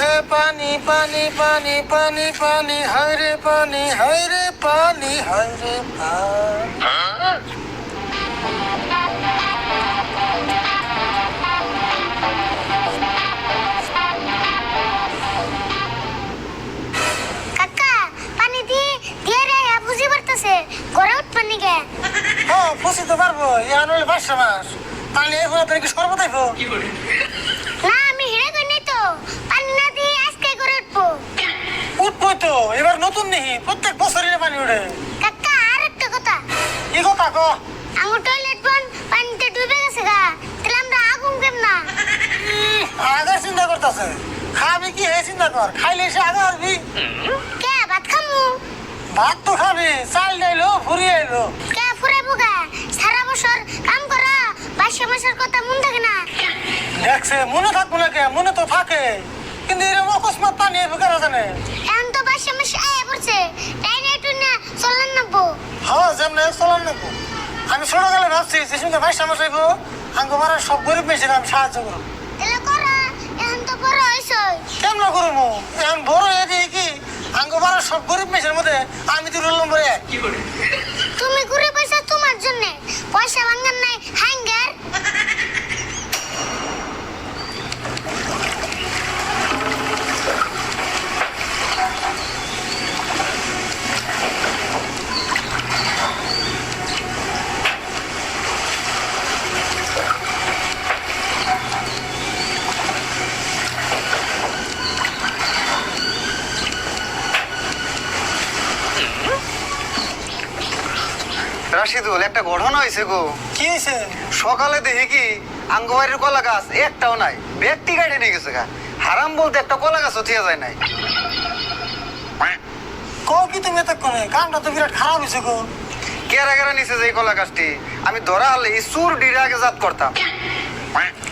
হে পানি পানি পানি পানি পানি হরে পানি হরে পানি হরে পানি ও ফুসি তো পারব ইয়া নইলে পাঁচশো মাস। তাহলে এগুলো তোর কি সর্বদাই কি করে এবার নতুন নেহি প্রত্যেক বছরের পানি উঠে কাকা আর একটা কথা। কি কথা কো আঙুর টয়লেট বন পানিতে ডুবে গেছে গা। তাহলে আমরা আগুন কেম না? আগার চিন্তা করতেছে। খাবি কি হে চিন্তা কর খাইলে এসে আগে আসবি কে ভাত খামু? ভাত তো খাবি চাল ডাইলো ফুরি আইলো। কে ফুরে বুগা সারা বছর কাম করা বাইশে মাসের কথা মন থাকে না। দেখছে মনে থাকব না কে মনে তো থাকে। কিন্তু এরকম অকস্মাৎ পানি কারা জানে? এখন তো বাইশে মাসে আয়া পড়ছে। তাই না একটু না চলেন নাবো হ্যাঁ যেমন চলার নেব আমি ছোট গেলে ভাবছি যে সঙ্গে আইব আঙ্গ মারা সব গরিব মেশিন আমি সাহায্য করব। তাহলে করা এখন তো বড় হয়েছে কেমন করব এখন বড় হয়ে দিয়ে কি? আঙ্গ মারা সব গরিব মেশিনের মধ্যে আমি তো রুল নম্বর এক। তুমি ঘুরে পয়সা তোমার জন্য। পয়সা ভাঙার নাই হ্যাঙ্গার রাশিদুল একটা ঘটনা হয়েছে গো। কি হয়েছে? সকালে দেখি কি আঙ্গবাড়ির কলা গাছ একটাও নাই। ব্যক্তি গাড়ি নিয়ে গেছে গা। হারাম বলতে একটা কলা গাছও থিয়া যায় নাই। কও কি তুমি এতক্ষণে? কামটা তো বিরাট খারাপ হয়েছে গো। কেরা কেরা নিছে যে এই কলা গাছটি? আমি ধরা হলে এই সুর ডিরে আগে জাত করতাম।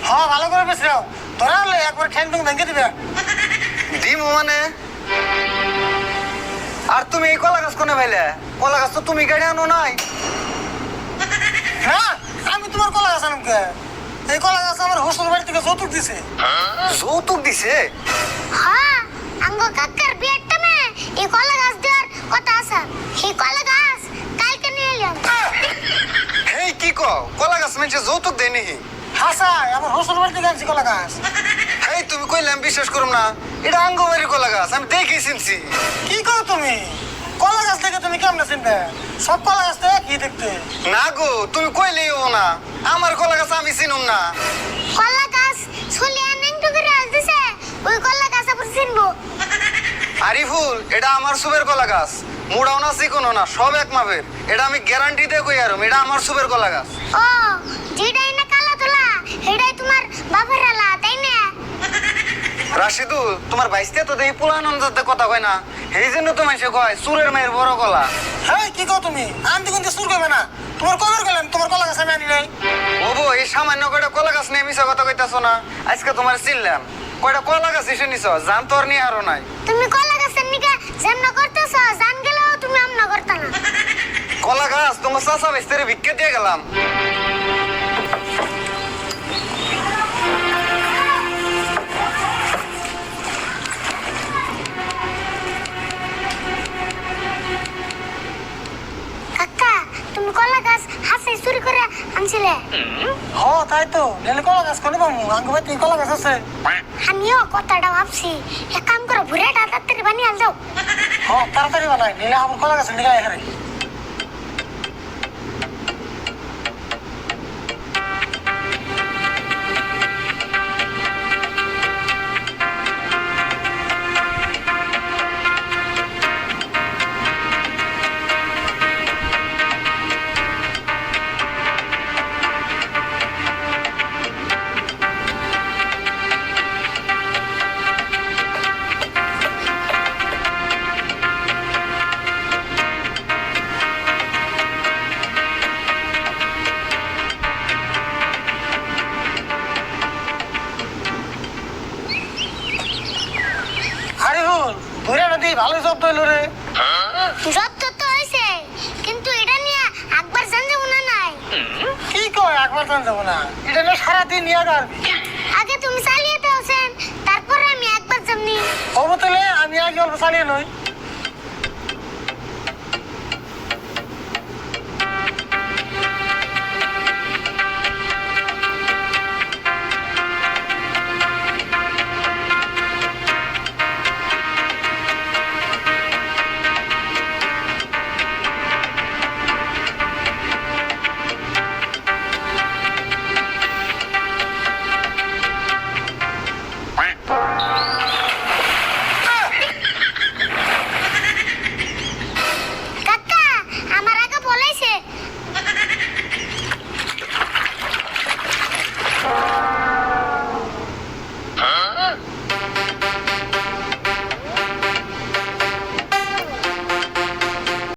হ্যাঁ ভালো করে বেশ রাও। ধরা হলে একবার ঠ্যাং টুং ভেঙে দিবে। দিমু মানে? আর তুমি এই কলা গাছ কোনে ভাইলে কলা গাছ তো তুমি গাড়ি আনো নাই হ্যাঁ আমি তোমার কলা গাছ আনুম কে? এই কলা গাছ আমার হোস্টেল বাড়ি থেকে যৌতুক দিছে। যৌতুক দিছে? হ্যাঁ আঙ্গ কাকার বিয়ের টামে এই কলা গাছ দেওয়ার কথা আছে। এই কলা গাছ কালকে নিয়ে এলাম। হেই কি কও? কলা গাছ মেনছে যৌতুক দেয় নাকি? হাসাই আমার হোস্টেল বাড়ি থেকে আনছি কলা গাছ। হেই তুমি কইলাম বিশ্বাস করুম না। এটা আঙ্গবাড়ির কলা গাছ আমি দেখি চিনছি। কি করো তুমি? কলা গাছ থেকে তুমি কেমন চিনবে সব কলা গাছ তো একই দেখতে? না গো তুমি কইলেও না? আমার কলা গাছ আমি চিনুম না। কলা গাছ ছুলিয়ে নেংটু করে আসতেছে ওই কলা গাছ আবার চিনবো। আরিফুল এটা আমার সুবের কলা গাছ। মুড়াও না চিকনো না সব এক মাপের। এটা আমি গ্যারান্টি দিয়ে কই আরম এটা আমার সুবের কলা গাছ। ও যেটাই না কালা তোলা সেটাই তোমার বাপের আলা তাই না? রাশিদুল তোমার বাইসতে তো দেখি পুলানন্দতে কথা কয় না। এই জন্য তো মানুষে কয় সুরের মায়ের বড় কলা হ্যাঁ কি কও তুমি? আনতে কিন্তু সুর করবে না। তোমার কবার গেলাম তোমার কলা গাছ আমি আনি নাই। ওবো এই সামান্য কয়টা কলা গাছ নিয়ে মিশা কথা কইতাছো না? আজকে তোমার চিনলাম। কয়টা কলা গাছ এসে নিছ? জান তোর নিয়ে আরও নাই। তুমি কলা গাছের নিকে যেমন করতেছ জান গেলেও তুমি আমনা করতে না। কলা গাছ তোমার চাষা বাইস্তারে ভিক্ষে দিয়ে গেলাম। আনছিলে হ তাই তো। নাহলে কলা গাছ কোনো পাবো আঙ্গু বাড়িতে কলা গাছ আছে। আমিও কথাটা ভাবছি। এক কাম করো ভুড়েটা তাড়াতাড়ি বানিয়ে আল যাও হ তাড়াতাড়ি বানাই নাহলে আমার কলা গাছ নিয়ে এখানে ভালো জব্দ হইল রে। যত তো হয়েছে কিন্তু এটা নিয়ে একবার জান যাব না নাই? কি কয় একবার জান যাব না? এটা নিয়ে সারাদিন নিয়ে গাড়বি আগে তুমি চালিয়ে দাওছেন তারপরে আমি একবার জানি। অবতলে আমি আগে অল্প চালিয়ে নই।